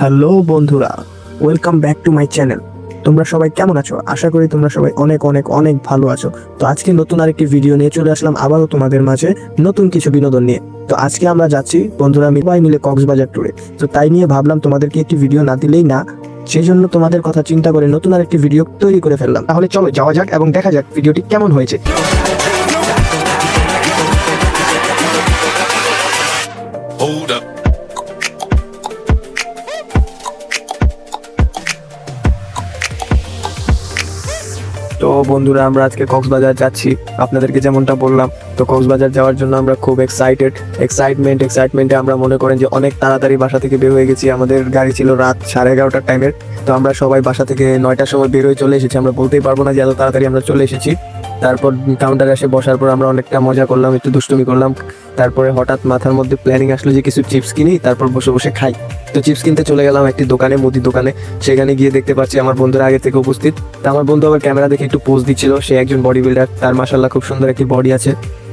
Hello বন্ধুরা welcome back to my channel তোমরা সবাই কেমন আছো? আশা করি তোমরা সবাই অনেক অনেক অনেক ভালো আছো। তো আজকে নতুন আরেকটি ভিডিও নিয়ে চলে আসলাম আবারও তোমাদের মাঝে নতুন কিছু বিনোদন নিয়ে। তো আজকে আমরা যাচ্ছি বন্ধুরা সবাই মিলে কক্সবাজার ট্যুরে তো তাই নিয়ে ভাবলাম তোমাদেরকে একটি ভিডিও না দিলেই না, সেই জন্য তোমাদের কথা চিন্তা করে নতুন আরেকটি ভিডিও তৈরি করে ফেললাম। তাহলে চলো যাওয়া যাক এবং দেখা যাক ভিডিওটি কেমন হয়েছে। বন্ধুরা, আমরা আজকে কক্সবাজার যাচ্ছি। আপনাদেরকে যেমনটা বললাম, তো কক্সবাজার যাওয়ার জন্য আমরা খুব এক্সাইটেড এক্সাইটমেন্ট এক্সাইটমেন্টে আমরা মনে করেন যে অনেক তাড়াতাড়ি বাসা থেকে বের হয়ে গেছি। আমাদের গাড়ি ছিল রাত সাড়ে এগারোটার টাইমের তো আমরা সবাই বাসা থেকে নয়টার সময় বের হয়ে চলে এসেছি। আমরা বলতেই পারব না যে এত তাড়াতাড়ি আমরা চলে এসেছি। তারপর কাউন্টারে এসে বসার পর আমরা অনেকটা মজা করলাম, একটু দুষ্টুমি করলাম। তারপরে হঠাৎ মাথার মধ্যে প্ল্যানিং আসলো যে কিছু চিপস কিনি, তারপর বসে বসে খাই। তো চিপস কিনতে চলে গেলাম একটি দোকানে মুদি দোকানে। সেখানে গিয়ে দেখতে পাচ্ছি আমার বন্ধুরা আগে থেকে উপস্থিত। তা আমার বন্ধু আবার ক্যামেরা দেখে একটু পোজ দিচ্ছিল। সে একজন বডি বিল্ডার তার মাসাল্লাহ খুব সুন্দর একটি বডি আছে।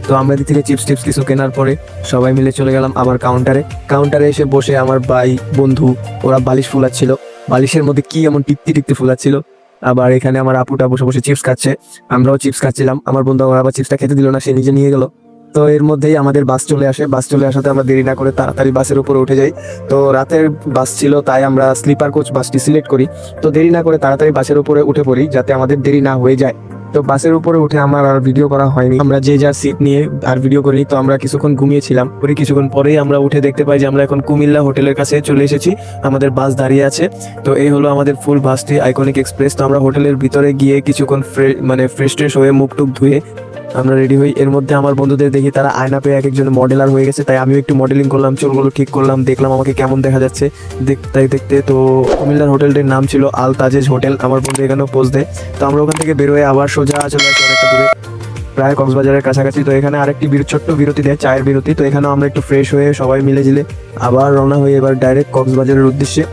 তো আমরা এদিক থেকে চিপস টিপস কিছু কেনার পরে সবাই মিলে চলে গেলাম আবার কাউন্টারে কাউন্টারে এসে বসে আমার ভাই, বন্ধু, ওরা বালিশ ফুলাচ্ছিল। বালিশের মধ্যে কি এমন টিপতে টিপতে ফুলাচ্ছিল? আবার এখানে আমার আপুটা বসে বসে চিপস খাচ্ছে। আমরাও চিপস খাচ্ছিলাম। আমার বন্ধু আবার চিপসটা খেতে দিল না, সে নিজে নিয়ে গেল। তো এর মধ্যেই আমাদের বাস চলে আসে। বাস চলে আসাতে আমরা দেরি না করে তাড়াতাড়ি বাসের উপরে উঠে যাই। তো রাতের বাস ছিল, তাই আমরা স্লিপার কোচ বাসটি সিলেক্ট করি। তো দেরি না করে তাড়াতাড়ি বাসের উপরে উঠে পড়ি, যাতে আমাদের দেরি না হয়ে যায়। তো বাসের উপরে উঠে আমার আর ভিডিও করা হয়নি। আমরা যে যার সিট নিয়ে আর ভিডিও করি তো আমরা কিছুক্ষণ ঘুমিয়েছিলাম। পরে কিছুক্ষণ পরেই আমরা উঠে দেখতে পাই যে আমরা এখন কুমিল্লা হোটেলের কাছে চলে এসেছি। আমাদের বাস দাঁড়িয়ে আছে। তো এই হলো আমাদের ফুল বাসটি আইকনিক এক্সপ্রেস তো আমরা হোটেলের ভিতরে গিয়ে কিছুক্ষণ মানে ফ্রেশ ট্রেশ হয়ে মুখ টুক ধুয়ে আমরা রেডি হই। এর মধ্যে আমার বন্ধুদের দেখি, তারা আয়না পেয়ে এক একজন মডেলার হয়ে গেছে, তাই আমিও একটু মডেলিং করলাম, চুলগুলো ঠিক করলাম, দেখলাম আমাকে কেমন দেখা যাচ্ছে। দেখতে দেখতে, তো কুমিল্লার হোটেলটির নাম ছিল আল তাজেজ হোটেল, আমার বন্ধু এখানেও পোজ দেয়। তো আমরা ওখান থেকে বেরোয় আবার সোজা চলে আসি অনেকটা দূরে, প্রায় কক্সবাজারের কাছাকাছি। তো এখানে আরেকটি ছোট্ট বিরতি দেয়, চায়ের বিরতি। তো এখানেও আমরা একটু ফ্রেশ হয়ে সবাই মিলে জিলে আবার রওনা হয়ে এবার ডাইরেক্ট কক্সবাজারের উদ্দেশ্যে।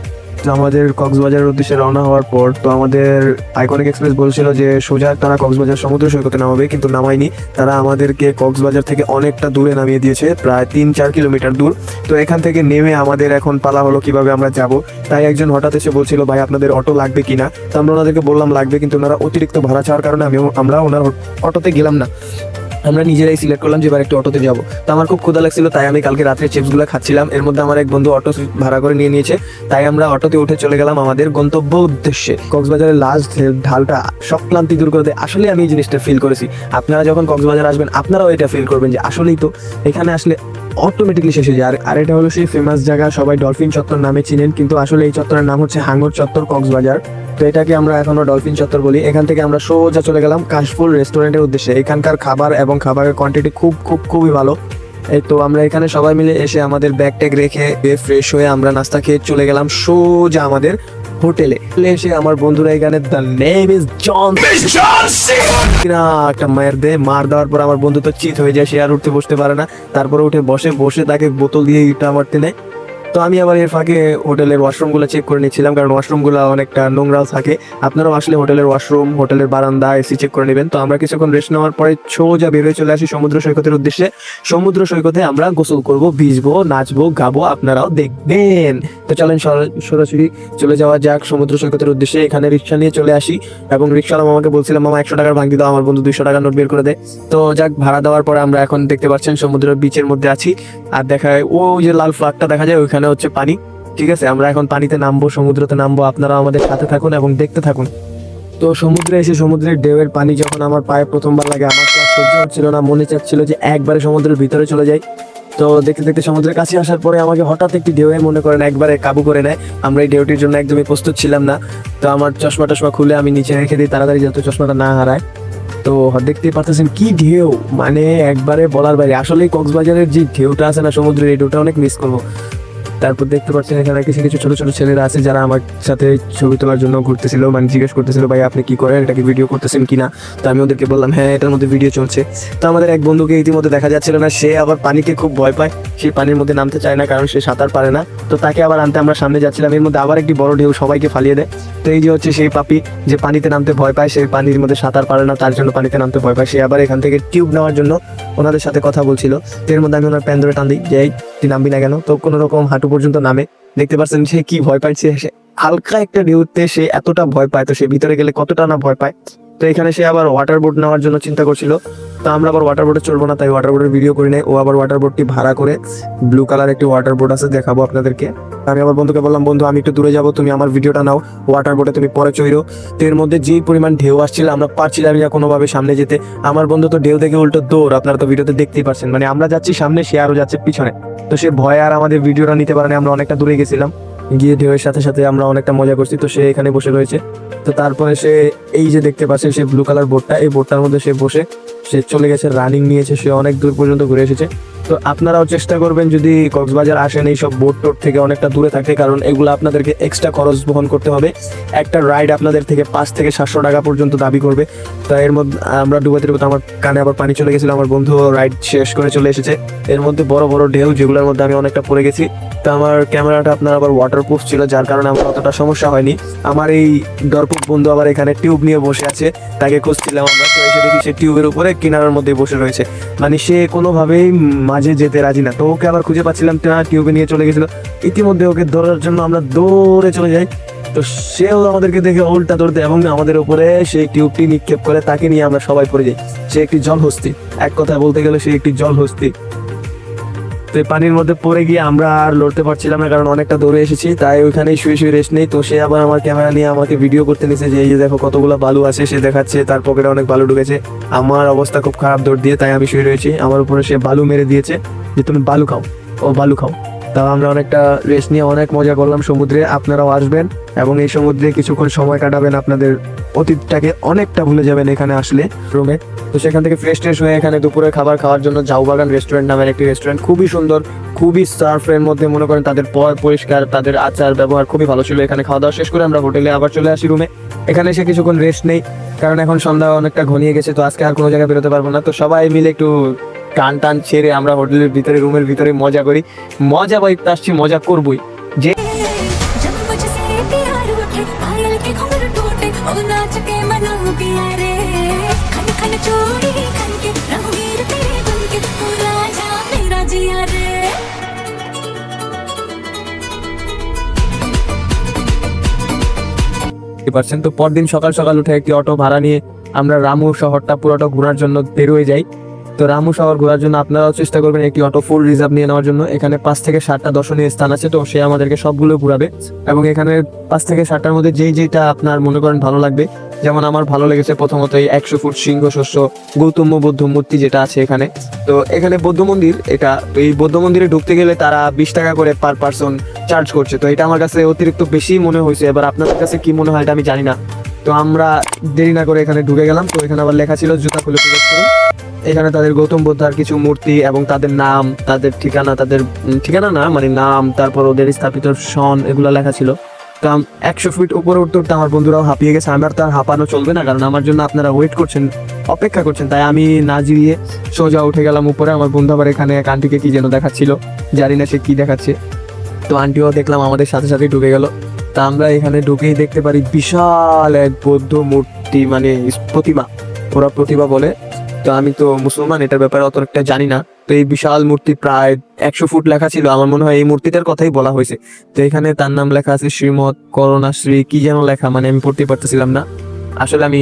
আমাদের কক্সবাজারের উদ্দেশ্যে রওনা হওয়ার পর তো আমাদের আইকনিক এক্সপ্রেস বলছিল যে সোজা তারা কক্সবাজার সমুদ্র সৈকতে নামাবে, কিন্তু নামায়নি। তারা আমাদেরকে কক্সবাজার থেকে অনেকটা দূরে নামিয়ে দিয়েছে, প্রায় তিন চার কিলোমিটার দূর। তো এখান থেকে নেমে আমাদের এখন পালা হলো কীভাবে আমরা যাব। তাই একজন হঠাৎ এসে বলছিল, ভাই, আপনাদের অটো লাগবে কিনা? তো আমরা ওনাদেরকে বললাম, লাগবে, কিন্তু ওনারা অতিরিক্ত ভাড়া চাওয়ার কারণে আমি আমরা ওনার অটোতে গেলাম না। আমরা নিজেরাই সিলেক্ট করলাম যে এবার একটু অটোতে যাব। তো আমার খুব ক্ষুদা লাগছিল, তাই আমি কালকে রাত্রে চিপসগুলো খাচ্ছিলাম। এর মধ্যে আমার এক বন্ধু অটো ভাড়া করে নিয়ে নিয়েছে, তাই আমরা অটোতে উঠে চলে গেলাম আমাদের গন্তব্য উদ্দেশ্যে। কক্সবাজারের লাস্ট ঢালটা সব ক্লান্তি দূর করে দেয়। আসলে আমি এই জিনিসটা ফিল করেছি। আপনারা যখন কক্সবাজার আসবেন, আপনারাও এটা ফিল করবেন যে আসলেই তো এখানে আসলে অটোমেটিকলি শেষ হয়ে যায়। আর আর এটা হলো সেই ফেমাস জায়গা, সবাই ডলফিন চত্বর নামে চিনেন, কিন্তু আসলে এই চত্বরের নাম হচ্ছে হাঙ্গর চত্বর কক্সবাজার। তো এটাকে আমরা এখনও ডলফিন চত্বর বলি। এখান থেকে আমরা সোজা চলে গেলাম কাশফুল রেস্টুরেন্টের উদ্দেশ্যে। এখানকার খাবার এবং খাবারের কোয়ান্টিটি খুব খুব খুবই ভালো। এই তো আমরা এখানে সবাই মিলে এসে আমাদের ব্যাগ ট্যাগ রেখে ফ্রেশ হয়ে আমরা নাস্তা খেয়ে চলে গেলাম সোজা আমাদের হোটেলে। হোটেলে এসে আমার বন্ধুরা এখানে দ্য নেম ইজ জন একটা মায়ের দে মার দেওয়ার পর আমার বন্ধু তো চিত হয়ে যায় সে আর উঠতে বসতে পারে না। তারপরে উঠে বসে বসে তাকে বোতল দিয়ে ইটা মারতে নেয়। তো আমি আবার এর ফাঁকে হোটেলের ওয়াশরুমগুলো চেক করে নিচ্ছিলাম, কারণ ওয়াশরুমগুলো অনেকটা নোংরাও থাকে। আপনারাও আসলে হোটেলের ওয়াশরুম, হোটেলের বারান্দা এসি চেক করে নেবেন। তো আমরা কিছুক্ষণ রেস্ট নেওয়ার পরে সোজা বেরোয় চলে আসি সমুদ্র সৈকতের উদ্দেশ্যে। সমুদ্র সৈকতে আমরা গোসল করব, ভিজবো, নাচবো, গাবো, আপনারাও দেখবেন। তো চলেন সরা- সরাসরি চলে যাওয়া যাক সমুদ্র সৈকতের উদ্দেশ্যে। এখানে রিক্সা নিয়ে চলে আসি এবং রিক্সাওয়ালা মামাকে বলছিলাম, মামা, একশো টাকার ভাঙি দাও, আমার বন্ধু দুইশো টাকার নোট বের করে দেয় তো যাক, ভাড়া দেওয়ার পরে আমরা এখন দেখতে পাচ্ছেন সমুদ্রের বিচের মধ্যে আছি। আর দেখায় ও যে লাল ফ্লাগটা দেখা যায়, ওইখানে হচ্ছে পানি। ঠিক আছে, আমরা এখন পানিতে নামবো, সমুদ্রতে নামবো আপনারা আমাদের সাথে থাকুন এবং দেখতে থাকুন। তো সমুদ্রে এসে সমুদ্রের ঢেউয়ের পানি যখন আমার পায়ে প্রথমবার লাগে, আমার তো সহ্য হচ্ছিল না, মনে চাচ্ছিল যে একবারে সমুদ্রের ভিতরে চলে যাই। তো দেখতে দেখতে সমুদ্রের কাছে আসার পরে আমাকে হঠাৎ একটি ঢেউয়ে মনে করেন একবারে কাবু করে নেয়। আমরা এই ঢেউটির জন্য একদমই প্রস্তুত ছিলাম না। তো আমার চশমা টশমা খুলে আমি নিচে রেখে দিই, তাড়াতাড়ি যাতে চশমাটা না হারায়। তো দেখতেই পাচ্ছেন কি ঢেউ মানে একবারে বলার বাইরে। আসলে কক্সবাজারের যে ঢেউটা আছে না সমুদ্রের, এই ঢেউটা অনেক মিস করব। তারপর দেখতে পাচ্ছেন এখানে কিছু কিছু ছোট ছোট ছেলেরা আছে যারা আমার সাথে ছবি তোলার জন্য ঘুরতেছিল মানে জিজ্ঞেস করতেছিল, ভাই, আপনি কি করেন? এটাকে ভিডিও করতেছেন কিনা? তো আমি ওদেরকে বললাম হ্যাঁ এটার মধ্যে ভিডিও চলছে। তো আমাদের এক বন্ধুকে ইতিমধ্যে দেখা যাচ্ছিল না, সে আবার পানিকে খুব ভয় পায়, সে পানির মধ্যে নামতে চায় না, কারণ সে সাঁতার পারে না। তো তাকে আবার আনতে আমরা সামনে যাচ্ছিলাম, এর মধ্যে আবার একটি বড় ঢেউ সবাইকে ফালিয়ে দেয়। তো এই যে হচ্ছে সেই পাপি, যে পানিতে নামতে ভয় পায়, সে পানির মধ্যে সাঁতার পারে না, তার জন্য পানিতে নামতে ভয় পায়। সে আবার এখান থেকে টিউব নেওয়ার জন্য ওনাদের সাথে কথা বলছিল। এর মধ্যে আমি ওনার প্যান ধরে টান দিই, যে তুই নামবি না কেন? তো কোনো রকম হাঁটু পর্যন্ত নামে। দেখতে পাচ্ছেন সে কি ভয় পাইছে সে হালকা একটা ঢেউতে সে এতটা ভয় পায়, তো সে ভিতরে গেলে কতটা না ভয় পায়। তো এখানে সে আবার ওয়াটার বোর্ড নেওয়ার জন্য চিন্তা করছিল। তো আমরা আবার ওয়াটার বোটে চলবো না, তাই ওয়াটার বোটের ভিডিও করি নাই। ও আবার ওয়াটার বোটটি ভাড়া করে ব্লু কালার একটি ওয়াটার বোট আছে, দেখাবো আপনাদেরকে। আমি আবার বন্ধুকে বললাম, বন্ধু, আমি একটু দূরে যাব, তুমি আমার ভিডিওটা নাও। ওয়াটার বোটে তুমি পরে চইরো তো এর মধ্যে যেই পরিমাণ ঢেউ আসছিল, আমরা পারছিলাম না কোনোভাবে সামনে যেতে। আমার বন্ধু তো ঢেউ দেখে উল্টো দৌড়, আপনারা তো ভিডিওতে দেখতেই পারছেন। মানে আমরা যাচ্ছি সামনে, সে আরও যাচ্ছে পিছনে। তো সে ভয়ে আর আমাদের ভিডিওটা নিতে পারেনি আমরা অনেকটা দূরে গেছিলাম। গিয়ে ঢেউয়ের সাথে সাথে আমরা অনেকটা মজা করছি। তো সে এখানে বসে রয়েছে। তো তারপরে সে এই যে দেখতে পাচ্ছে সে ব্লু কালার বোর্ডটা এই বোর্ডটার মধ্যে সে বসে সে চলে গেছে রানিং নিয়েছে, সে অনেক দূর পর্যন্ত ঘুরে এসেছে। তো আপনারাও চেষ্টা করবেন যদি কক্সবাজার আসেন এই সব বোট টোট থেকে অনেকটা দূরে থাকে, কারণ এগুলো আপনাদেরকে এক্সট্রা খরচ বহন করতে হবে। একটা রাইড আপনাদের থেকে পাঁচ থেকে সাতশো টাকা পর্যন্ত দাবি করবে। তো এর মধ্যে আমরা ডুবাতে ডুবাতে আমার কানে আবার পানি চলে গেছিল, আমার বন্ধু রাইড শেষ করে চলে এসেছে। এর মধ্যে বড় বড় ঢেউ যেগুলোর মধ্যে আমি অনেকটা পড়ে গেছি। তো আমার ক্যামেরাটা আপনার আবার ওয়াটারপ্রুফ ছিল, যার কারণে আমার অতটা সমস্যা হয়নি। আমার এই ডরপুক বন্ধু আবার এখানে টিউব নিয়ে বসে আছে, তাকে খুঁজছিলাম আমরা, তো এসে দেখি সে টিউবের উপরে কিনারার মধ্যে বসে রয়েছে। মানে সে কোনোভাবেই মাঝে যেতে রাজি না, তো ওকে আবার খুঁজে পাচ্ছিলাম টিউবে নিয়ে চলে গেছিল। ইতিমধ্যে ওকে ধরার জন্য আমরা দৌড়ে চলে যাই। তো সেও আমাদেরকে দেখে উল্টা দৌড়তে এবং আমাদের উপরে সেই টিউবটি নিক্ষেপ করে, তাকে নিয়ে আমরা সবাই পড়ে যাই। সে একটি জল হস্তি এক কথায় বলতে গেলে সে একটি জল হস্তি তো পানির মধ্যে পড়ে গিয়ে আমরা আর লড়তে পারছিলাম না, কারণ অনেকটা দৌড়ে এসেছি। তাই ওইখানেই শুয়ে শুয়ে রেস্ট নেই। তো সে আবার আমার ক্যামেরা নিয়ে আমাকে ভিডিও করতে নিয়েছে যে, এই যে দেখো কতগুলো বালু আছে, সে দেখাচ্ছে, তার পকেটে অনেক বালু ঢুকেছে। আমার অবস্থা খুব খারাপ দৌড় দিয়ে তাই আমি শুয়ে রয়েছি। আমার উপরে সে বালু মেরে দিয়েছে যে, তুমি বালু খাও। ও বালু খাও। তা আমরা অনেকটা রেস্ট নিয়ে অনেক মজা করলাম সমুদ্রে। আপনারাও আসবেন এবং এই সমুদ্রে কিছুক্ষণ সময় কাটাবেন। আপনাদের অতীতটাকে অনেকটা ভুলে যাবেন এখানে আসলে রুমে তো সেখান থেকে ফ্রেশ ট্রেশ হয়ে এখানে দুপুরে খাবার খাওয়ার জন্য জাউবাগান রেস্টুরেন্ট নামের একটি রেস্টুরেন্ট খুবই সুন্দর, খুবই সার্ফের মধ্যে মনে করেন তাদের পর পরিষ্কার, তাদের আচার ব্যবহার খুবই ভালো ছিল এখানে। খাওয়া দাওয়া শেষ করে আমরা হোটেলে আবার চলে আসি রুমে এখানে এসে কিছুক্ষণ রেস্ট নেই, কারণ এখন সন্ধ্যা অনেকটা ঘনিয়ে গেছে, তো আজকে আর কোনো জায়গায় বেরোতে পারব না। তো সবাই মিলে একটু টান টান ছেড়ে আমরা হোটেলের ভিতরে, রুমের ভিতরে মজা করি। মজা বাইক আসছি, মজা করবই। যে পারছেন তো, পরদিন সকাল সকাল উঠে একটি অটো ভাড়া নিয়ে আমরা রামু শহরটা পুরোটা ঘোরার জন্য বেরোয় যাই। তো রামু শহর ঘোরার জন্য আপনারাও চেষ্টা করবেন একটি অটো ফুল রিজার্ভ নিয়ে নেওয়ার জন্য। এখানে পাঁচ থেকে সাতটা দর্শনীয় স্থান আছে, তো সে আমাদেরকে সবগুলো ঘুরাবে। এবং এখানে পাঁচ থেকে সাতটার মধ্যে যেই যেটা আপনার মনে করেন ভালো লাগবে, যেমন আমার ভালো লেগেছে প্রথমত এই একশো ফুট সিংহ শস্য, গৌতম বৌদ্ধ মূর্তি যেটা আছে এখানে। তো এখানে বৌদ্ধ মন্দির, এটা এই বৌদ্ধ মন্দিরে ঢুকতে গেলে তারা বিশ টাকা করে পার পার্সন চার্জ করছে। তো এটা আমার কাছে অতিরিক্ত বেশি মনে হয়েছে। এবার আপনাদের কাছে কি মনে হয় এটা আমি জানি না। তো আমরা দেরি না করে এখানে ঢুকে গেলাম। তো এখানে আবার লেখা ছিল জুতা খুলে প্রবেশ করুন। এখানে তাদের গৌতম বুদ্ধার কিছু মূর্তি এবং তাদের নাম, তাদের ঠিকানা তাদের ঠিকানা না মানে নাম, তারপর ওদের স্থাপিত সন এগুলো লেখা ছিল। তো একশো ফিট উপরে উঠতে উঠতে আমার বন্ধুরাও হাঁপিয়ে গেছে। আমার তো আর হাঁপানো চলবে না, কারণ আমার জন্য আপনারা ওয়েট করছেন, অপেক্ষা করছেন। তাই আমি না জিরিয়ে সোজা উঠে গেলাম উপরে। আমার বন্ধু আবার এখানে এক আন্টিকে কি যেন দেখাচ্ছিল, জানি না সে কি দেখাচ্ছে। তো আন্টিও দেখলাম আমাদের সাথে সাথে ঢুকে গেল। তা আমরা এখানে ঢুকেই দেখতে পারি বিশাল এক বৌদ্ধ মূর্তি মানে প্রতিমা। ওরা প্রতিভা বলে। তো আমি তো মুসলমান, এটার ব্যাপারে অত একটা জানি না। তো এই বিশাল মূর্তি প্রায় একশো ফুট লেখা ছিল। আমার মনে হয় এই মূর্তিটার কথাই বলা হয়েছে। তো এখানে তার নাম লেখা আছে শ্রীমৎ করুণাশ্রী। কি যেন লেখা মানে আমি পড়তে পারতেছিলাম না। আসলে আমি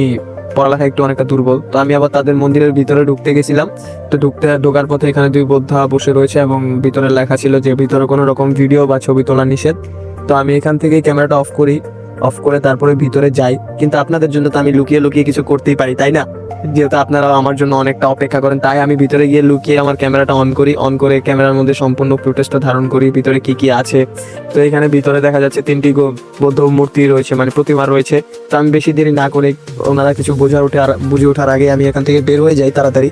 পড়ালেখা একটু অনেকটা দুর্বল। তো আমি আবার তাদের মন্দিরের ভিতরে ঢুকতে গেছিলাম। তো ঢুকতে ঢোকার পথে এখানে দুই বোদ্ধা বসে রয়েছে এবং ভিতরে লেখা ছিল যে ভিতরে কোনো রকম ভিডিও বা ছবি তোলা নিষেধ। তো আমি এখান থেকে ক্যামেরাটা অফ করি, অফ করে তারপরে ভিতরে যাই। কিন্তু আপনাদের জন্য তো আমি লুকিয়ে লুকিয়ে কিছু করতেই পারি, তাই না? যেহেতু আপনারা আমার জন্য অনেকটা অপেক্ষা করেন, তাই আমি ভিতরে গিয়ে লুকিয়ে আমার ক্যামেরাটা অন করি অন করে ক্যামেরার মধ্যে সম্পূর্ণ প্রোটেস্টটা ধারণ করি, ভিতরে কি কি আছে। তো এখানে ভিতরে দেখা যাচ্ছে তিনটি বৌদ্ধ মূর্তি রয়েছে মানে প্রতিমা রয়েছে। তো আমি বেশি দেরি না করে ওনারা কিছু বোঝা উঠে আর, বুঝে ওঠার আগে আমি এখান থেকে বের হয়ে যাই তাড়াতাড়ি।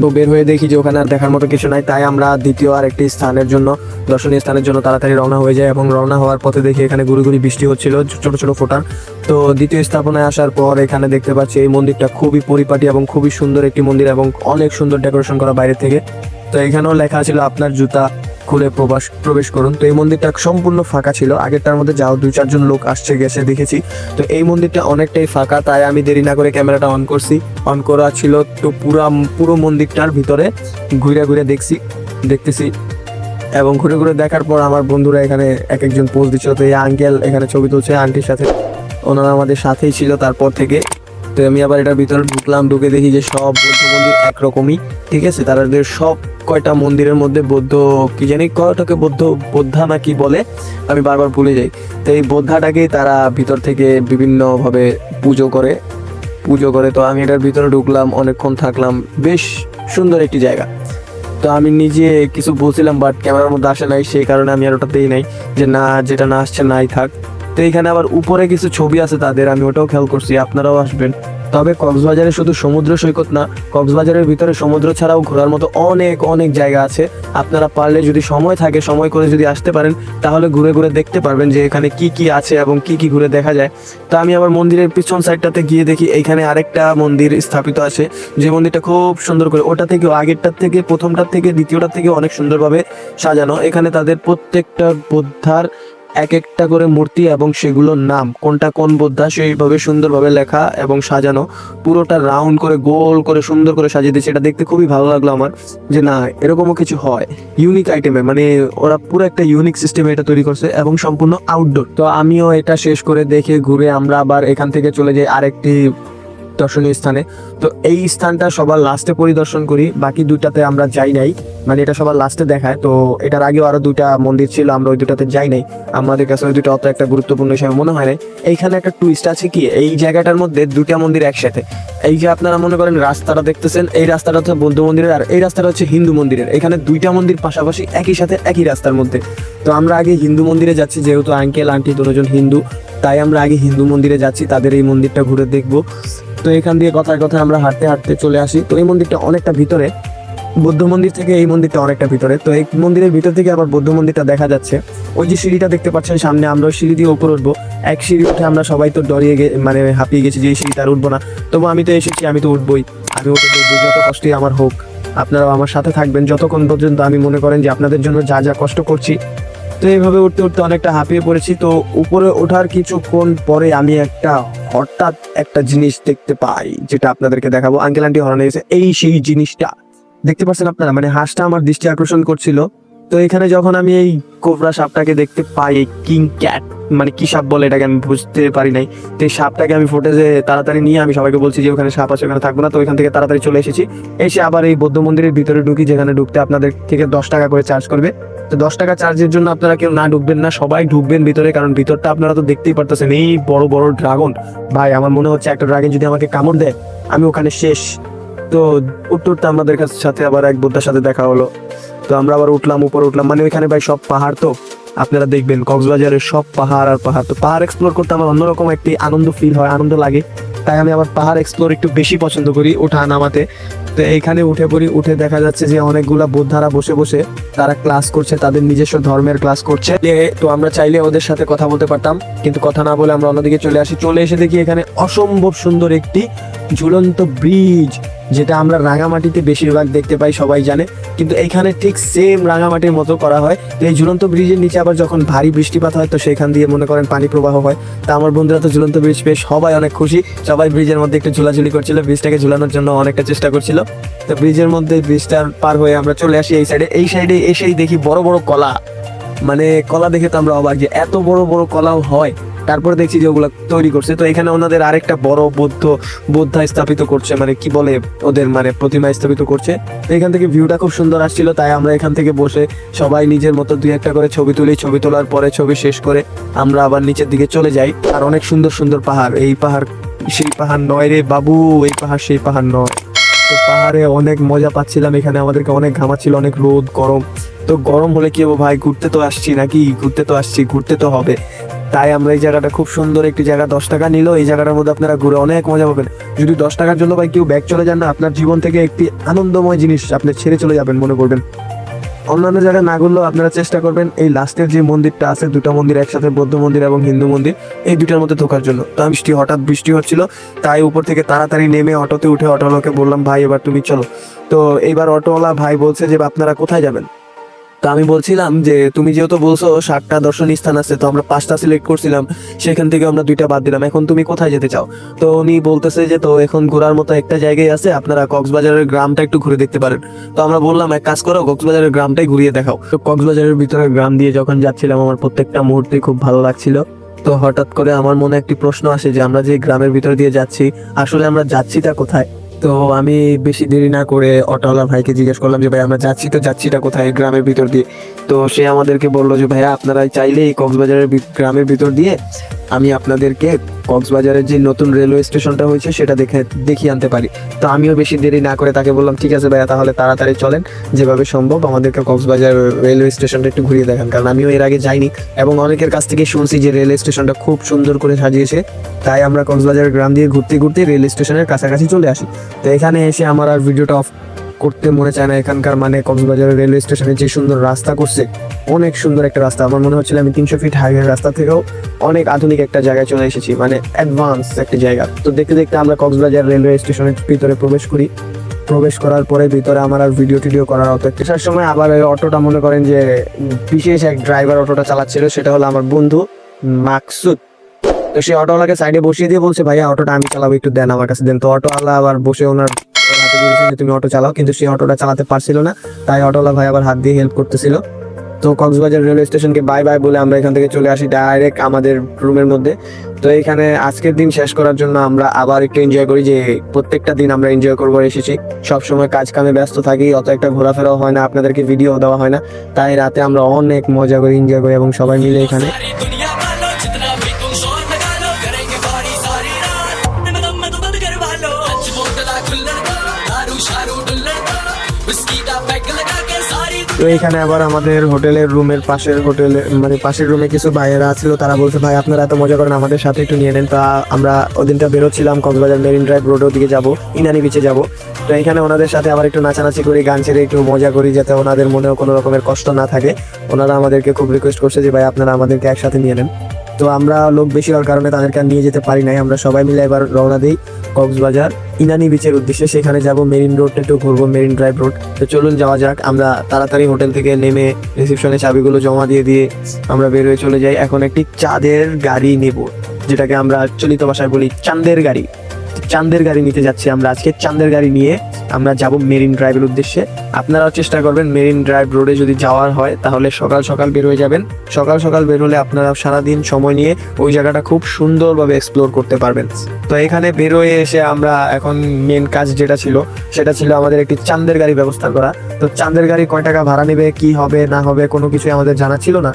তো বের হয়ে দেখি যে ওখানে আর দেখার মতো কিছু নাই। তাই আমরা দ্বিতীয় আর একটি স্থানের জন্য, দর্শনীয় স্থানের জন্য তাড়াতাড়ি রওনা হয়ে যায় এবং রওনা হওয়ার পথে দেখি এখানে গুড়ি গুড়ি বৃষ্টি হচ্ছিল ছোট ছোট ফোটার তো দ্বিতীয় স্থাপনায় আসার পর এখানে দেখতে পাচ্ছি এই মন্দিরটা খুবই পরিপাটি এবং খুবই সুন্দর একটি মন্দির এবং অনেক সুন্দর ডেকোরেশন করা বাইরে থেকে। তো এখানেও লেখা ছিল আপনার জুতা খুলে প্রবাস প্রবেশ করুন। তো এই মন্দিরটা সম্পূর্ণ ফাঁকা ছিল। আগেরটার মধ্যে যাও, দুই, চারজন লোক আসছে, গেছে, দেখেছি। তো এই মন্দিরটা অনেকটাই ফাঁকা, তাই আমি দেরি না করে ক্যামেরাটা অন করছি। অন করা ছিল তো পুরো পুরো মন্দিরটার ভিতরে ঘুরে ঘুরে দেখছি, দেখতেছি। এবং ঘুরে ঘুরে দেখার পর আমার বন্ধুরা এখানে এক একজন পোজ দিচ্ছিল। তো এই আঙ্কেল এখানে ছবি তুলছে আন্টির সাথে। ওনারা আমাদের সাথেই ছিল তারপর থেকে। তো আমি আবার এটার ভিতরে ঢুকলাম, ঢুকে দেখি যে সব বৌদ্ধ মন্দির একরকমই, ঠিক আছে? তাদের সব কয়টা মন্দিরের মধ্যে বৌদ্ধ, কি জানি কয়টাকে বৌদ্ধ, বোদ্ধা না কি বলে? আমি বারবার ভুলে যাই। তো এই বোদ্ধাটাকেই তারা ভিতর থেকে বিভিন্নভাবে পুজো করে পুজো করে। তো আমি এটার ভিতরে ঢুকলাম, অনেকক্ষণ থাকলাম। বেশ সুন্দর একটি জায়গা। তো আমি নিজে কিছু বলছিলাম বাট ক্যামেরার মধ্যে আসে নাই, সেই কারণে আমি আর ওটাতেই নাই যে না, যেটা না আসছে নাই, থাক। তো এখানে আবার উপরে কিছু ছবি আছে তাদের, আমি ওটাও খেয়াল করছি, আপনারাও আসবেন। তবে কক্সবাজারে শুধু সমুদ্র সৈকত না, কক্সবাজারের ভিতরে সমুদ্র ছাড়াও ঘোরার মতো অনেক অনেক জায়গা আছে। আপনারা পারলে যদি সময় থাকে, সময় করে যদি আসতে পারেন, তাহলে ঘুরে ঘুরে দেখতে পারবেন যে এখানে কি কি আছে এবং কি কি ঘুরে দেখা যায়। তো আমি আবার মন্দিরের পিছন সাইডটাতে গিয়ে দেখি, এইখানে আরেকটা মন্দির স্থাপিত আছে। যে মন্দিরটা খুব সুন্দর করে, ওটা থেকে আগেরটার থেকে, প্রথমটার থেকে, দ্বিতীয়টার থেকে অনেক সুন্দরভাবে সাজানো। এখানে তাদের প্রত্যেকটা বোদ্ধার এক একটা করে মূর্তি এবং সেগুলোর নাম, কোনটা কোন বোদ্ধা সেইভাবে সুন্দরভাবে লেখা এবং সাজানো, পুরোটা রাউন্ড করে, গোল করে, সুন্দর করে সাজিয়ে দিয়েছে। এটা দেখতে খুবই ভালো লাগল আমার যে না, এরকমও কিছু হয়। ইউনিক আইটেমে মানে ওরা পুরো একটা ইউনিক সিস্টেমে এটা তৈরি করছে এবং সম্পূর্ণ আউটডোর তো আমিও এটা শেষ করে দেখে ঘুরে আমরা আবার এখান থেকে চলে যাই আরেকটি দর্শনীয় স্থানে। তো এই স্থানটা সবার লাস্টে পরিদর্শন করি, বাকি দুটাতে আমরা যাই নাই। মানে এটা সবার লাস্টে দেখায়, তো এটার আগেও আরও দুইটা মন্দির ছিল, আমরা ওই দুটাতে যাই নাই। আমাদের কাছে ওই দুটো অত একটা গুরুত্বপূর্ণ হিসেবে মনে হয় নাই। এইখানে একটা টুইস্ট আছে কি, এই জায়গাটার মধ্যে দুটা মন্দির একসাথে। এই যে আপনারা মনে করেন রাস্তাটা দেখতেছেন, এই রাস্তাটা হচ্ছে বৌদ্ধ মন্দিরের আর এই রাস্তাটা হচ্ছে হিন্দু মন্দিরের। এখানে দুইটা মন্দির পাশাপাশি একই সাথে একই রাস্তার মধ্যে। তো আমরা আগে হিন্দু মন্দিরে যাচ্ছি, যেহেতু আঙ্কেল আন্টি দুজন হিন্দু তাই আমরা আগে হিন্দু মন্দিরে যাচ্ছি, তাদের এই মন্দিরটা ঘুরে দেখব। তো এখান দিয়ে কথায় কথায় আমরা হাঁটতে হাঁটতে চলে আসি। তো এই মন্দিরটা অনেকটা ভিতরে, বৌদ্ধ মন্দির থেকে এই মন্দিরটা অনেকটা ভিতরে। তো এই মন্দিরের ভিতর থেকে আবার বৌদ্ধ মন্দিরটা দেখা যাচ্ছে। ওই যে সিঁড়িটা দেখতে পাচ্ছেন সামনে, আমরা সিঁড়ি দিয়ে উপরে উঠবো। এক সিঁড়ি উঠে আমরা সবাই তো ডরিয়ে গে মানে হাঁপিয়ে গেছি যে এই সিঁড়িটা আর উঠবো না। তবু আমি তো এসেছি, আমি তো উঠবোই। আমি উঠে দেখব, যত কষ্টই আমার হোক, আপনারাও আমার সাথে থাকবেন। যতক্ষণ পর্যন্ত আমি মনে করেন যে আপনাদের জন্য যা যা কষ্ট করছি তো এইভাবে উঠতে উঠতে অনেকটা হাঁপিয়ে পড়েছি। তো উপরে ওঠার কিছুক্ষণ পরে আমি একটা, হঠাৎ একটা জিনিস দেখতে পাই, যেটা আপনাদেরকে দেখাবো। আঙ্কেল আন্টি হরানো গেছে এই সেই জিনিসটা। দেখতে পাচ্ছেন আপনারা? মানে হাঁসটা আমার দৃষ্টি আকর্ষণ করছিল। তো এখানে যখন আমি এই কোবরা সাপটাকে দেখতে পাই, এই কিং ক্যাট মানে কি সাপ বলে এটাকে আমি বুঝতে পারি নাই। তো এই সাপটাকে আমি ফুটেজে তাড়াতাড়ি নিয়ে আমি সবাইকে বলছি যে ওখানে সাপ আছে, ওখানে থাকব না। তো ওইখান থেকে তাড়াতাড়ি চলে এসেছি। এসে আবার এই বৌদ্ধ মন্দিরের ভিতরে ঢুকি, যেখানে ঢুকতে আপনাদের থেকে দশ টাকা করে চার্জ করবে। দশ টাকা চার্জের জন্য আপনারা কেউ না ঢুকবেন না, সবাই ঢুকবেন ভিতরে, কারণ ভিতরটা আপনারা তো দেখতেই পারতেছেন। এই বড় বড় ড্রাগন ভাই, আমার মনে হচ্ছে একটা ড্রাগন যদি আমাকে কামড় দেয়, আমি ওখানে শেষ। তো উত্তরটা আমাদের কাছে সাথে আবার এক বোদ্ধার সাথে দেখা হলো। তো আমরা আবার উঠলাম, উপরে উঠলাম। মানে ওইখানে ভাই সব পাহাড় তো, আপনারা দেখবেন, কক্সবাজারের সব পাহাড় আর পাহাড়। তো পাহাড় এক্সপ্লোর করতে আমার অন্যরকম একটি আনন্দ ফিল হয়, আনন্দ লাগে। তাই আমি আমার পাহাড় এক্সপ্লোর একটু বেশি পছন্দ করি ওঠা নামাতে। তো এইখানে উঠে পড়ি, উঠে দেখা যাচ্ছে যে অনেকগুলা বোদ্ধারা বসে বসে তারা ক্লাস করছে, তাদের নিজস্ব ধর্মের ক্লাস করছে। তো আমরা চাইলে ওদের সাথে কথা বলতে পারতাম, কিন্তু কথা না বলে আমরা অন্যদিকে চলে আসি। চলে এসে দেখি এখানে অসম্ভব সুন্দর একটি ঝুলন্ত ব্রিজ যেটা আমরা রাঙামাটিতে বেশিরভাগ দেখতে পাই, সবাই জানে। কিন্তু এখানে ঠিক সেম রাঙামাটির মতো করা হয়। তো এই ঝুলন্ত ব্রিজের নিচে আবার যখন ভারী বৃষ্টিপাত হয়, তো সেখান দিয়ে মনে করেন পানি প্রবাহ হয়। তা আমার বন্ধুরা তো ঝুলন্ত ব্রিজ পেয়ে সবাই অনেক খুশি। সবাই ব্রিজের মধ্যে একটু ঝুলাঝুলি করছিল, ব্রিজটাকে ঝুলানোর জন্য অনেকটা চেষ্টা করছিল। তো ব্রিজের মধ্যে ব্রিজটার পার হয়ে আমরা চলে আসি এই সাইডে এই সাইডে এসেই দেখি বড় বড় কলা। মানে কলা দেখে তো আমরা অবাক যে এত বড় বড় কলাও হয়। তারপরে দেখছি যে ওগুলো তৈরি করছে। তো এখানে ওনাদের আরেকটা বড় বৌদ্ধ, বোদ্ধা স্থাপিত করছে মানে কি বলে ওদের মানে প্রতিমা স্থাপিত করছে। এখান থেকে ভিউটা খুব সুন্দর আসছিল, তাই আমরা এখান থেকে বসে সবাই নিজের মতো দুই একটা করে ছবি তুলি, ছবি তোলার পরে ছবি শেষ করে আমরা আবার নিচের দিকে চলে যাই। আর অনেক সুন্দর সুন্দর পাহাড়, এই পাহাড় সেই পাহাড় নয় রে বাবু, এই পাহাড় সেই পাহাড় নয়। তো পাহাড়ে অনেক মজা পাচ্ছিলাম, এখানে আমাদেরকে অনেক ঘামাচ্ছিল, অনেক রোদ, গরম। তো গরম হলে কি হব ভাই, ঘুরতে তো আসছি নাকি? ঘুরতে তো আসছি, ঘুরতে তো হবে। তাই আমরা এই জায়গাটা খুব সুন্দর একটি জায়গা, দশ টাকা নিল এই জায়গাটার মধ্যে আপনারা ঘুরে অনেক মজা পাবেন। যদি দশ টাকার জন্য ভাই কেউ ব্যাগ চলে যান না, আপনার জীবন থেকে একটি আনন্দময় জিনিস আপনি ছেড়ে চলে যাবেন মনে করবেন। অন্যান্য জায়গায় না ঘুরলেও আপনারা চেষ্টা করবেন এই লাস্টের যে মন্দিরটা আছে, দুটো মন্দির একসাথে বৌদ্ধ মন্দির এবং হিন্দু মন্দির, এই দুটার মধ্যে ঢোকার জন্য। তো বৃষ্টি, হঠাৎ বৃষ্টি হচ্ছিল, তাই উপর থেকে তাড়াতাড়ি নেমে অটোতে উঠে অটোওয়ালাকে বললাম, ভাই, এবার তুমি চলো। তো এইবার অটোওয়ালা ভাই বলছে যে, আপনারা কোথায় যাবেন? তো আমি বলছিলাম যে তুমি যেহেতু বলছো সাতটা দর্শনীয় স্থান আছে, তো আমরা পাঁচটা সিলেক্ট করছিলাম, সেখান থেকে আমরা দুইটা বাদ দিলাম। এখন তুমি কোথায় যেতে চাও? তো উনি বলতেছে যে, তো এখন ঘোরার মতো একটা জায়গায় আছে, আপনারা কক্সবাজারের গ্রামটা একটু ঘুরে দেখতে পারেন। তো আমরা বললাম, এক কাজ করো, কক্সবাজারের গ্রামটাই ঘুরিয়ে দেখাও। তো কক্সবাজারের ভিতরে গ্রাম দিয়ে যখন যাচ্ছিলাম, আমার প্রত্যেকটা মুহূর্তে খুব ভালো লাগছিল। তো হঠাৎ করে আমার মনে একটি প্রশ্ন আসে যে, আমরা যে গ্রামের ভিতর দিয়ে যাচ্ছি, আসলে আমরা যাচ্ছিটা কোথায়? তো আমি বেশি দেরি না করে অটোওয়ালা ভাইকে জিজ্ঞেস করলাম যে, ভাই, আমরা যাচ্ছি তো, যাচ্ছিটা কোথায়? গ্রামের ভিতর দিয়ে। তো সে আমাদেরকে বলল যে, ভাইয়া আপনারা চাইলে এই কক্সবাজারের গ্রামের ভিতর দিয়ে আমি আপনাদেরকে কক্সবাজারের যে নতুন রেলওয়ে স্টেশনটা হয়েছে, সেটা দেখে, দেখিয়ে আনতে পারি। তো আমিও বেশি দেরি না করে তাকে বললাম, ঠিক আছে ভাইয়া, তাহলে তাড়াতাড়ি চলেন। যেভাবে সম্ভব আমাদেরকে কক্সবাজার রেলওয়ে স্টেশনটা একটু ঘুরিয়ে দেখান। কারণ আমিও এর আগে যাইনি এবং অনেকের কাছ থেকে শুনছি যে, রেলওয়ে স্টেশনটা খুব সুন্দর করে সাজিয়েছে। তাই আমরা কক্সবাজার গ্রাম দিয়ে ঘুরতে ঘুরতে রেল স্টেশনের কাছাকাছি চলে আসি। তো এখানে এসে আমার আর ভিডিওটা অফ করতে মনে চায় না। এখানকার মানে কক্সবাজার রেলওয়ে স্টেশনে যে সুন্দর রাস্তা করছে, অনেক সুন্দর একটা রাস্তা। আমার মনে হচ্ছিল আমি তিনশো ফিট হাইওয়ে রাস্তা থেকেও অনেক আধুনিক একটা জায়গায় চলে এসেছি মানে অ্যাডভান্স একটা জায়গা। তো দেখতে দেখতে আমরা কক্সবাজার রেলওয়ে স্টেশনের ভিতরে প্রবেশ করি। প্রবেশ করার পরে ভিতরে আমার আর ভিডিও টিডিও করার অত আসার সময় আবার ওই অটোটা মনে করেন যে বিশেষ এক ড্রাইভার অটোটা চালাচ্ছিল, সেটা হলো আমার বন্ধু মাকসুদ। তো সেই অটোওয়ালাকে সাইডে বসিয়ে দিয়ে বলছে, ভাইয়া অটোটা আমি চালাবো, একটু দেন আমার কাছে, দেন। তো অটোওয়ালা আবার বসে ওনার তুমি অটো চালাও। কিন্তু সেই অটোটা চালাতে পারছিল না, তাই অটোওয়ালা ভাই আবার হাত দিয়ে হেল্প করতেছিল। তো কক্সবাজার রেলওয়ে স্টেশনকে বাই বাই বলে আমরা এখান থেকে চলে আসি ডাইরেক্ট আমাদের রুমের মধ্যে। তো এখানে আজকের দিন শেষ করার জন্য আমরা আবার একটু এনজয় করি যে, প্রত্যেকটা দিন আমরা এনজয় করব এসেছি। সবসময় কাজ কামে ব্যস্ত থাকি, অত একটা ঘোরাফেরাও হয় না, আপনাদেরকে ভিডিও দেওয়া হয় না। তাই রাতে আমরা অনেক মজা করি এনজয় করি এবং সবাই মিলে এখানে তো এখানে আবার আমাদের হোটেলের রুমের পাশের হোটেলে মানে পাশের রুমে কিছু ভাইয়েরা ছিল, তারা বলছে, ভাই, আপনারা এত মজা করেন, আমাদের সাথে একটু নিয়ে নেন। তা আমরা ওদিনটা বেরোচ্ছিলাম কক্সবাজার মেরিন ড্রাইভ রোডের দিকে যাব, ইনানি বিচে যাব। তো এখানে ওনাদের সাথে আবার একটু নাচানাচি করি, গান ছেড়ে একটু মজা করি, যাতে ওনাদের মনেও কোনো রকমের কষ্ট না থাকে। ওনারা আমাদেরকে খুব রিকোয়েস্ট করছে যে, ভাই, আপনারা আমাদেরকে একসাথে নিয়ে নেন। তো আমরা লোক বেশি হওয়ার কারণে তাদেরকে নিয়ে যেতে পারি নাই। আমরা সবাই মিলে এবার রওনা দিই কক্সবাজার। ইনানি বিচের উদ্দেশ্যে সেখানে যাব, মেরিন রোড একটু ঘুরবো, মেরিন ড্রাইভ রোড তো চলুন যাওয়া যাক, আমরা তাড়াতাড়ি হোটেল থেকে নেমে রিসেপশনে চাবিগুলো জমা দিয়ে দিয়ে আমরা বের হয়ে চলে যাই। এখন একটি চাঁদের গাড়ি নেব, যেটাকে আমরা চলিত ভাষায় বলি চাঁদের গাড়ি। চাঁদের গাড়ি নিতে যাচ্ছি আমরা। আজকে চাঁদের গাড়ি নিয়ে আমরা যাব মেরিন ড্রাইভের উদ্দেশ্যে। আপনারাও চেষ্টা করবেন মেরিন ড্রাইভ রোডে যদি যাওয়ার হয়, তাহলে সকাল সকাল বের হয়ে যাবেন। সকাল সকাল বের হলে আপনারা সারাদিন সময় নিয়ে ওই জায়গাটা খুব সুন্দরভাবে এক্সপ্লোর করতে পারবেন। তো এখানে বের হয়ে এসে আমরা এখন মেন কাজ যেটা ছিল, সেটা ছিল আমাদের একটি চাঁদের গাড়ি ব্যবস্থা করা। তো চাঁদের গাড়ি কয় টাকা ভাড়া নেবে, কি হবে, না হবে, কোনো কিছুই আমাদের জানা ছিল না।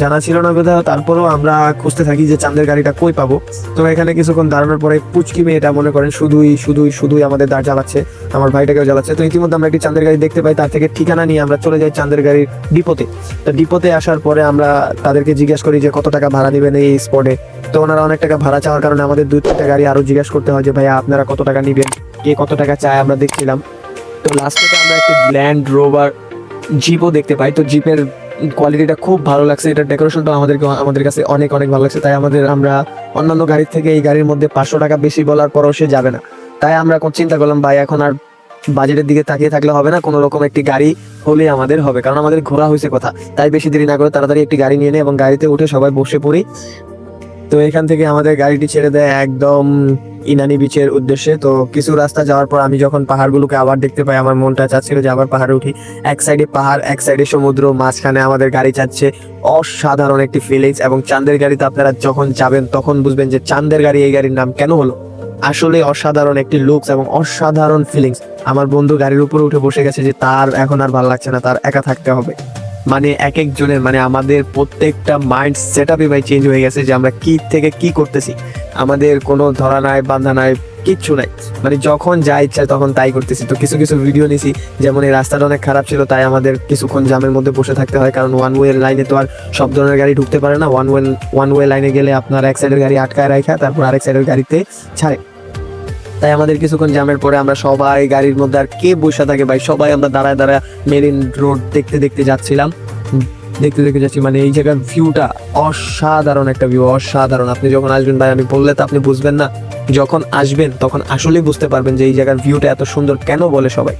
জানা ছিল না বোধহয়, তারপরেও আমরা খুঁজতে থাকি যে চাঁদের গাড়িটা কই পাবো। তো এখানে কিছুক্ষণ দাঁড়ানোর পরে পুচকি মেয়েটা মনে করেন, শুধুই শুধুই শুধুই আমাদের দাঁড় জ্বালাচ্ছে, আমার ভাইটাকেও জ্বালাচ্ছে। তো ইতিমধ্যে আমরা একটি চাঁদের গাড়ি দেখতে পাই, তার থেকে ঠিকানা নিয়ে আমরা চলে যাই চাঁদের গাড়ির ডিপোতে। তো ডিপোতে আসার পরে আমরা তাদেরকে জিজ্ঞেস করি যে, কত টাকা ভাড়া নেবেন এই স্পটে? তো ওনারা অনেক টাকা ভাড়া চাওয়ার কারণে আমাদের দুই, তিনটা গাড়ি আরও জিজ্ঞেস করতে হয় যে, ভাইয়া, আপনারা কত টাকা নেবেন? কে কত টাকা চায়? আমরা দেখছিলাম। তো লাস্টে আমরা একটি ল্যান্ড রোভার জিপও দেখতে পাই। তো জিপের কোয়ালিটিটা খুব ভালো লাগছে। এটা ডেকোরেশনটা আমাদেরকে, আমাদের কাছে অনেক অনেক ভালো লাগছে। তাই আমাদের আমরা অন্যান্য গাড়ির থেকে এই গাড়ির মধ্যে পাঁচশো টাকা বেশি বলার পরও সে যাবে না। তাই আমরা চিন্তা করলাম, ভাই, এখন আর বাজেটের দিকে তাকিয়ে থাকলে হবে না? কোনো রকম একটি গাড়ি হলে আমাদের হবে। কারণ আমাদের ঘোরা হয়েছে কথা। তাই বেশি দেরি না করে তাড়াতাড়ি একটি গাড়ি নিয়ে নেই এবং গাড়িতে উঠে সবাই বসে পড়ি। তো এখান থেকে আমাদের গাড়িটি ছেড়ে দেয় একদম ইনানি বিচের উদ্দেশ্যে। তো কিছু রাস্তা যাওয়ার পর আমি যখন পাহাড়গুলোকে আবার দেখতে পাই, আমার মনটা চাচ্ছিল যে আবার পাহাড়ে উঠি। এক সাইডে পাহাড়, এক সাইডে সমুদ্র, মাঝখানে আমাদের গাড়ি চাচ্ছে অসাধারণ একটি ফিলিংস এবং চাঁদের গাড়িতে আপনারা যখন যাবেন তখন বুঝবেন যে চাঁদের গাড়ি এই গাড়ির নাম কেন হলো। আসলে অসাধারণ একটি লুকস এবং অসাধারণ ফিলিংস আমার বন্ধু গাড়ির উপরে উঠে বসে গেছে যে তার এখন আর ভালো লাগছে না, তার একা থাকতে হবে। মানে এক একজনের মানে আমাদের প্রত্যেকটা মাইন্ড সেট আপই ভাই চেঞ্জ হয়ে গেছে যে আমরা কি থেকে কি করতেছি। আমাদের কোনো ধরা নাই বান্ধা নাই, কিচ্ছু নাই। মানে যখন যা ইচ্ছা তখন তাই করতেছি। তো কিছু কিছু ভিডিও নিছি, যেমন এই রাস্তাটা অনেক খারাপ ছিল, তাই আমাদের কিছুক্ষণ জামের মধ্যে বসে থাকতে হয়। কারণ ওয়ান ওয়ে লাইনে তো আর সব ধরনের গাড়ি ঢুকতে পারে না। ওয়ান ওয়ে ওয়ান ওয়ে লাইনে গেলে আপনার এক সাইডের গাড়ি আটকায় রাখা তারপর আরেক সাইডের গাড়িতে ছাড়ে। তাই আমাদের কিছুক্ষণ জামের পরে আমরা সবাই গাড়ির মধ্যে আর কে বসে থাকে ভাই? সবাই আমরা দাঁড়ায় দাঁড়ায় মেরিন রোড দেখতে দেখতে যাচ্ছিলাম। দেখতে দেখতে যাচ্ছি মানে এই জায়গার ভিউটা অসাধারণ একটা ভিউ, অসাধারণ। আপনি যখন আসবেন ভাই, আমি বললে তো আপনি বুঝবেন না। যখন আসবেন, তখন আসলেই বুঝতে পারবেন যে এই জায়গার ভিউটা এত সুন্দর কেন বলে সবাই।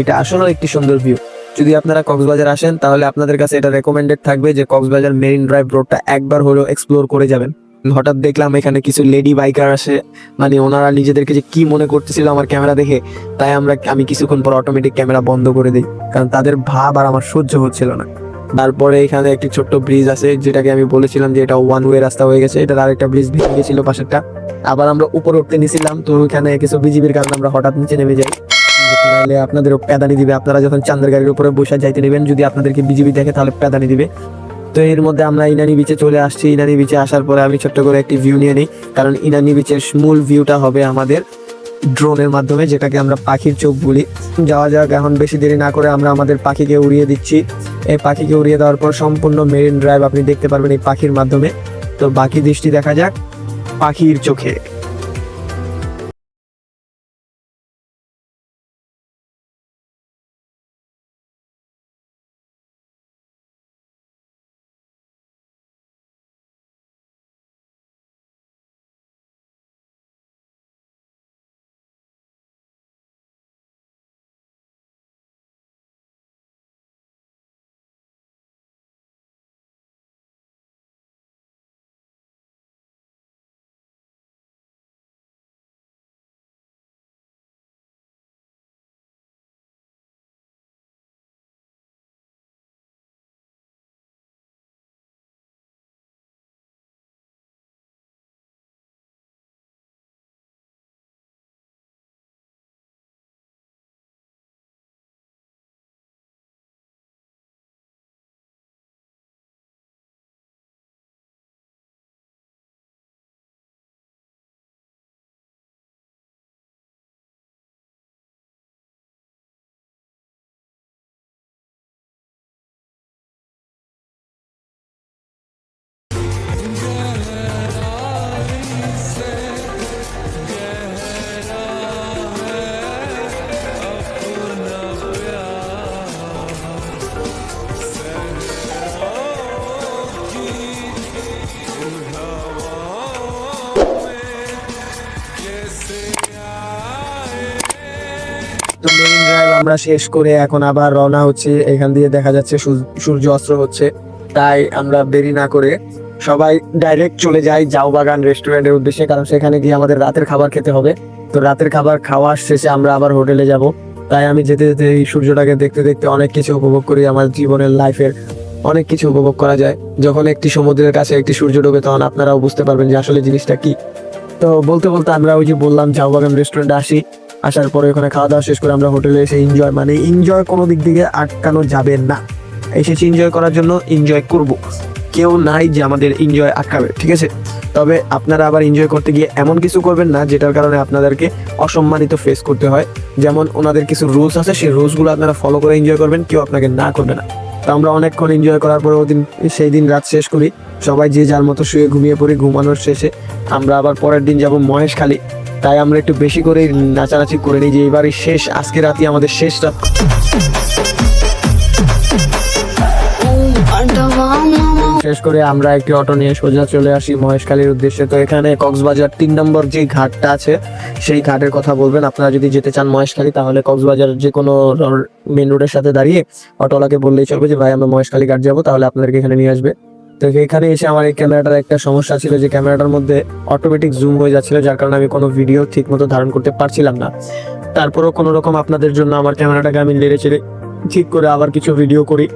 এটা আসলে একটি সুন্দর ভিউ। যদি আপনারা কক্সবাজার আসেন, তাহলে আপনাদের কাছে এটা রেকমেন্ডেড থাকবে যে কক্সবাজার মেরিন ড্রাইভ রোডটা একবার হলেও এক্সপ্লোর করে যাবেন। হঠাৎ দেখলাম এখানে কিছু লেডি বাইকার আসে। মানে ওনারা নিজেদেরকে যে কি মনে করতেছিল আমার ক্যামেরা দেখে, তাই আমরা, আমি কিছুক্ষণ পর অটোমেটিক ক্যামেরা বন্ধ করে দিই। কারণ তাদের ভাব আর আমার সহ্য হচ্ছিল না। তারপরে এখানে একটি ছোট্ট ব্রিজ আছে, যেটাকে আমি বলেছিলাম যে এটা ওয়ান ওয়ে রাস্তা হয়ে গেছে। এটার আরেকটা ব্রিজ ভেঙে গেছিল পাশেরটা। আবার আমরা উপরে উঠতে নিছিলাম, তো ওখানে কিছু বিজিবির কারণে আমরা হঠাৎ নিচে নেমে যাই। তাহলে আপনাদেরও প্যাদানি দিবে। আপনারা যখন চান্দের গাড়ির উপরে বসে যাইতে নেবেন, যদি আপনাদেরকে বিজিবি দেখে, তাহলে প্যাদানি দিবে। তো এর মধ্যে আমরা ইনানি বিচে চলে আসছি। ইনানি বিচে আসার পরে আমি ছোট্ট করে একটি ভিউ নিয়ে নিই। কারণ ইনানি বিচের মূল ভিউটা হবে আমাদের ড্রোনের মাধ্যমে, যেটাকে আমরা পাখির চোখ বলি। যাওয়া যাক, এখন বেশি দেরি না করে আমরা আমাদের পাখিকে উড়িয়ে দিচ্ছি। এই পাখিকে উড়িয়ে দেওয়ার পর সম্পূর্ণ মেরিন ড্রাইভ আপনি দেখতে পারবেন এই পাখির মাধ্যমে। তো বাকি দৃষ্টি দেখা যাক পাখির চোখে। তো মেরিন ড্রাইভ আমরা শেষ করে এখন আবার রওনা হচ্ছে। এখান দিয়ে দেখা যাচ্ছে সূর- সূর্য অস্ত্র হচ্ছে। তাই আমরা দেরি না করে সবাই ডাইরেক্ট চলে যাই জাউ বাগান রেস্টুরেন্টের উদ্দেশ্যে, কারণ সেখানে গিয়ে আমাদের রাতের খাবার খেতে হবে। তো রাতের খাবার খাওয়ার শেষে আমরা আবার হোটেলে যাব। তাই আমি যেতে যেতে এই সূর্যটাকে দেখতে দেখতে অনেক কিছু উপভোগ করি আমার জীবনের লাইফের অনেক কিছু উপভোগ করা যায়। যখন একটি সমুদ্রের কাছে একটি সূর্য ডোবে, তখন আপনারাও বুঝতে পারবেন যে আসলে জিনিসটা কি। তো বলতে বলতে আমরা ওই যে বললাম জাউ বাগান রেস্টুরেন্টে আসি। আসার পরে ওখানে খাওয়া দাওয়া শেষ করে আমরা হোটেলে এসে এনজয় মানে এনজয় কোনো দিক থেকে আটকানো যাবে না। এসেছি এনজয় করার জন্য এনজয় করব। কেউ নাই যে আমাদের এনজয় আটকাবে, ঠিক আছে? তবে আপনারা আবার এনজয় করতে গিয়ে এমন কিছু করবেন না, যেটার কারণে আপনাদেরকে অসম্মানিত ফেস করতে হয়। যেমন ওনাদের কিছু রুলস আছে, সেই রুলসগুলো আপনারা ফলো করে এনজয় করবেন, কেউ আপনাকে না করবে না। তো আমরা অনেকক্ষণ এনজয় করার পরে ওদিন সেই দিন রাত শেষ করি। সবাই যে যার মতো শুয়ে ঘুমিয়ে পড়ি, ঘুমানোর শেষে আমরা আবার পরের দিন যাব মহেশখালী। তাই আমরা একটু বেশি করে নাচানাচি করে নিই যে এবারই শেষ, আজকে রাতই আমাদের শেষ রাত। শেষ করে আমরা একটি অটো নিয়ে সোজা চলে আসি মহেশখালীর উদ্দেশ্যে। তো এখানে কক্সবাজার তিন নম্বর যে ঘাটটা আছে, সেই ঘাটের কথা বলবেন। আপনারা যদি যেতে চান মহেশখালী, তাহলে কক্সবাজার যে কোনো মেন রোডের সাথে দাঁড়িয়ে অটোওয়ালাকে বললেই চলবে যে, ভাই, আমরা মহেশখালী ঘাট যাব, তাহলে আপনাদেরকে এখানে নিয়ে আসবে। তো এখানে এসে আমার এই ক্যামেরাটার একটা সমস্যা ছিল যে ক্যামেরাটার মধ্যে অটোমেটিক জুম হয়ে যাচ্ছিল, যার কারণে আমি কোনো ভিডিও ঠিক মতো ধারণ করতে পারছিলাম না। তারপরও কোনো রকম আপনাদের জন্য আমার ক্যামেরাটাকে আমি লেড়ে চেড়ে ঠিক করে আবার কিছু ভিডিও করি।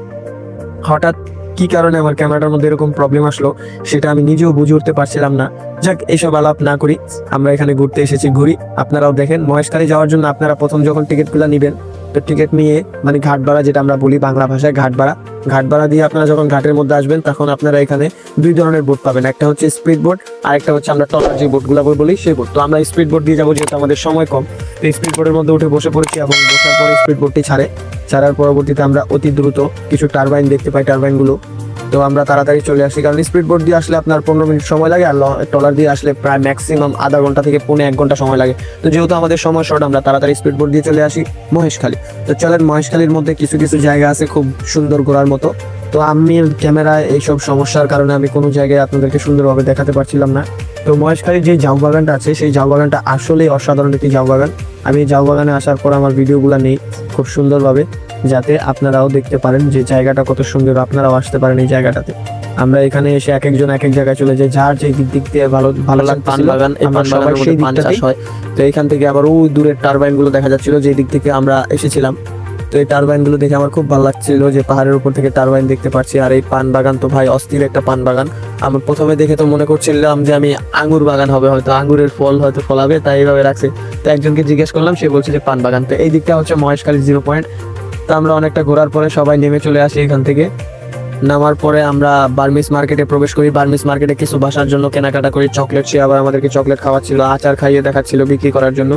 হঠাৎ কি কারণে আমার ক্যামেরাটার মধ্যে এরকম প্রবলেম আসলো, সেটা আমি নিজেও বুঝে উঠতে পারছিলাম না। যাক এইসব আলাপ না করি, আমরা এখানে ঘুরতে এসেছি, ঘুরি। আপনারাও দেখেন, মহেশখালী যাওয়ার জন্য আপনারা প্রথম যখন টিকিটগুলো নেবেন তো টিকিট নিয়ে মানে ঘাট ভাড়া যেটা আমরা বলি বাংলা ভাষায় ঘাট ভাড়া ঘাট ভাড়া দিয়ে আপনারা যখন ঘাটের মধ্যে আসবেন, তখন আপনারা এখানে দুই ধরনের বোট পাবেন। একটা হচ্ছে স্পিড বোট আর একটা হচ্ছে আমরা টলার যে বোটগুলো বলি সেই বোট তো আমরা স্পিড বোট দিয়ে যাব যেহেতু আমাদের সময় কম, তো স্পিড বোটের মধ্যে উঠে বসে পড়েছি এবং বসার পরে স্পিড বোটটি ছাড়ে। ছাড়ার পরবর্তীতে আমরা অতি দ্রুত কিছু টারবাইন দেখতে পাই টারবাইনগুলো তো আমরা তাড়াতাড়ি চলে আসি, কারণ স্পিড বোট দিয়ে আসলে আপনার পনেরো মিনিট সময় লাগে, আর টলার দিয়ে আসলে প্রায় ম্যাক্সিমাম আধা ঘণ্টা থেকে পৌনে এক ঘণ্টা সময় লাগে। তো যেহেতু আমাদের সময় শর্ট আমরা তাড়াতাড়ি স্পিড বোট দিয়ে চলে আসি মহেশখালী। তো চলেন, মহেশখালীর মধ্যে কিছু কিছু জায়গা আছে খুব সুন্দর ঘোরার মতো। তো আমি ক্যামেরায় এইসব সমস্যার কারণে আমি কোনো জায়গায় আপনাদেরকে সুন্দরভাবে দেখাতে পারছিলাম না। তো মহেশখালীর যে ঝাউ বাগানটা আছে, সেই ঝাউ বাগানটা আসলেই অসাধারণ একটি ঝাউ বাগান। আমি ঝাউ বাগানে আসার পর আমার ভিডিওগুলো নেই খুব সুন্দরভাবে। যাতে আপনারাও দেখতে পারেন যে জায়গাটা কত সুন্দর আপনারাও আসতে পারেন এই জায়গাটাতে। আমরা এখানে এসে এক একজন এক এক জায়গায় চলে যাই যার যে দিক দিক দিয়ে ভালো ভালো পান বাগান এই আমরা পান সবাই সেই পান চাষ হয়। তো এখান থেকে আবার ওই দূরের টারবাইনগুলো দেখা যাচ্ছিল যে দিক থেকে আমরা এসেছিলাম। তো এই টারবাইনগুলো দেখে আমার খুব ভালো লাগছিল যে পাহাড়ের উপর থেকে টারবাইন দেখতে পাচ্ছি আর এই পান বাগান তো ভাই অস্থির একটা পান বাগান আমার প্রথমে দেখে তো মনে করছিলাম যে আমি আঙ্গুর বাগান হবে হয়তো আঙ্গুরের ফল হয়তো ফলাবে তাই এইভাবে রাখছে। তো একজনকে জিজ্ঞেস করলাম সে বলছে যে পান বাগান তো এই দিকটা হচ্ছে মহেশখালী জিরো পয়েন্ট। তো আমরা অনেকটা ঘোরার পরে সবাই নেমে চলে আসি এখান থেকে। নামার পরে আমরা বার্মিস মার্কেটে প্রবেশ করি। বার্মিস মার্কেটে কিছু বাসার জন্য কেনাকাটা করি। চকলেট সে আবার আমাদেরকে চকলেট খাওয়াচ্ছিল, আচার খাইয়ে দেখাচ্ছিল বিক্রি করার জন্য।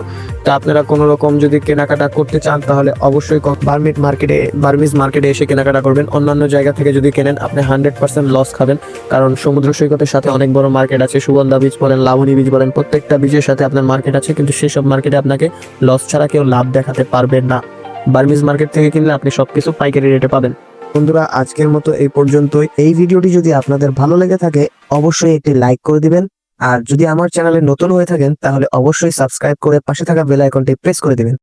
তা আপনারা কোনো রকম যদি কেনাকাটা করতে চান তাহলে অবশ্যই বার্মিট মার্কেটে, বার্মিস মার্কেটে এসে কেনাকাটা করবেন। অন্যান্য জায়গা থেকে যদি কেনেন, আপনি হান্ড্রেড পার্সেন্ট লস খাবেন। কারণ সমুদ্র সৈকতের সাথে অনেক বড় মার্কেট আছে। সুগন্ধা বীজ বলেন, লাবণী বীজ বলেন, প্রত্যেকটা বীজের সাথে আপনার মার্কেট আছে। কিন্তু সেসব মার্কেটে আপনাকে লস ছাড়া কেউ লাভ দেখাতে পারবেন না। বার্মিস মার্কেট থেকে কিনলে আপনি সবকিছু পাইকারি রেটে পাবেন। বন্ধুরা, আজকের মতো এই পর্যন্তই। এই ভিডিওটি যদি আপনাদের ভালো লেগে থাকে, অবশ্যই একটি লাইক করে দিবেন। আর যদি আমার চ্যানেলে নতুন হয়ে থাকেন, তাহলে অবশ্যই সাবস্ক্রাইব করে পাশে থাকা বেল আইকনটি প্রেস করে দিবেন।